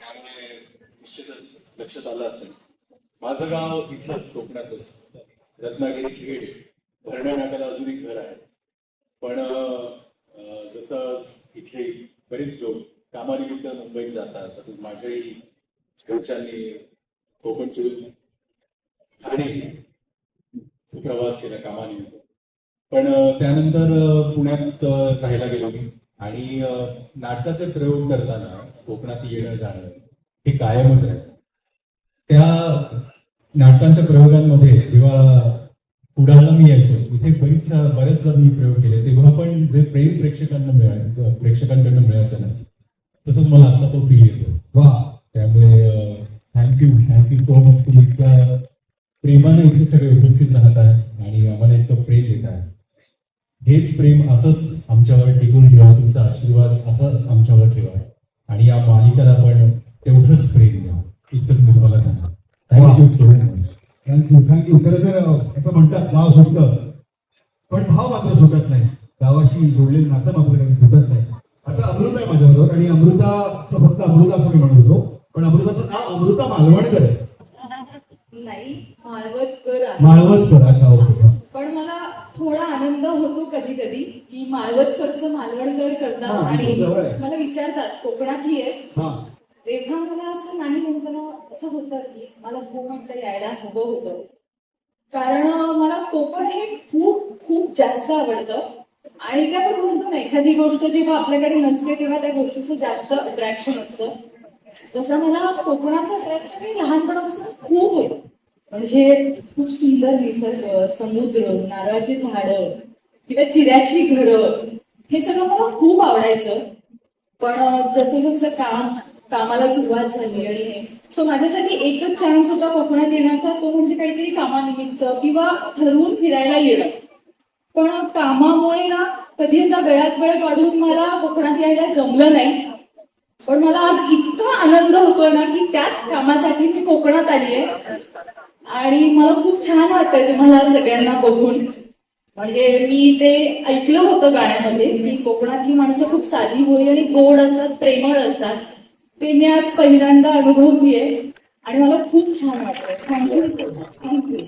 त्यामुळे निश्चितच लक्षात आलं असेल. माझं गाव इथलंच कोकणातच. रत्नागिरी खेड. भरणा नाट्याला अजूनही घर आहे. पण जसं इथले बरेच लोक कामानिमित्त मुंबईत जातात तसंच माझ्याही घरच्यांनी कोकण सोडून ठाणे प्रवास केला कामानिमित्त. पण त्यानंतर पुण्यात राहायला गेलो मी. आणि नाटकाचे प्रयोग करताना कोकणात येणं जाणं हे कायमच आहे. त्या नाटकांच्या प्रयोगांमध्ये जेव्हा पुढाला मी यायचो इथे बरीच बऱ्याचदा मी प्रयोग केले तेव्हा पण जे प्रेम प्रेक्षकांना मिळाले प्रेक्षकांकडनं मिळायचं नाही तसंच मला आता तो फील येतो. वा! त्यामुळे थँक्यू थँक्यू सो मच तुम्ही इतक्या प्रेमाने इथे सगळे उपस्थित राहत आहे आणि आम्हाला इतकं प्रेम देत आहे. हेच प्रेम असंच आमच्यावर टिकून ठेवा तुमचा आशीर्वाद असाच आमच्यावर ठेवा. आणि या मालिकेला पण तेवढंच प्रेम द्या. इतकंच मी तुम्हाला सांगतो thank you so much thank you thank you खरं तर असं म्हणतात गाव सुटतं. पण भाव मात्र सुटत नाही. गावाशी जोडलेलं नातं मात्र काही सुटत नाही. आता अमृता आहे माझ्याबरोबर आणि अमृताचं फक्त अमृता असं मी म्हणत होतो. पण अमृताचं नाव अमृता मालवणकर आहे. नाही माळवतकर आहे. माळवतकर अच्छा ओके पण मला थोडा आनंद होतो कधी कधी की माळवतकरचं मालवणकर करतात हा, आणि. मला विचारतात कोकणातली आहेस? हा. रेखा मला असं नाही म्हणताना असं होतं की मला खूप म्हणता यायला हवं होतं. कारण मला कोकण हे खूप खूप जास्त आवडतं. आणि त्या आपण म्हणतो ना एखादी गोष्ट जेव्हा आपल्याकडे नसते तेव्हा त्या गोष्टीचं जास्त अट्रॅक्शन असतं. तसं मला कोकणाचं अट्रॅक्शन हे लहानपणापासून खूप होतं. म्हणजे खूप सुंदर निसर्ग समुद्र नारळाची झाडं किंवा चिऱ्याची घरं. हे सगळं मला खूप आवडायचं. पण जसं जसं काम कामाला सुरुवात झाली आणि हे. सो माझ्यासाठी एकच चान्स होता कोकणात येण्याचा. तो म्हणजे काहीतरी कामानिमित्त किंवा ठरवून फिरायला येणं. पण कामामुळे ना कधी असा वेळात वेळ काढून मला कोकणात यायला जमलं नाही. पण मला आज इतका आनंद होतोय ना की त्याच कामासाठी मी कोकणात आली आहे आणि मला खूप छान वाटतंय तुम्हाला सगळ्यांना बघून. म्हणजे मी ते ऐकलं होतं गाण्यामध्ये की कोकणातली माणसं खूप साधी बोली आणि गोड असतात प्रेमळ असतात. ते मी आज पहिल्यांदा अनुभवतीये. आणि मला खूप छान वाटतं थँक्यू थँक्यू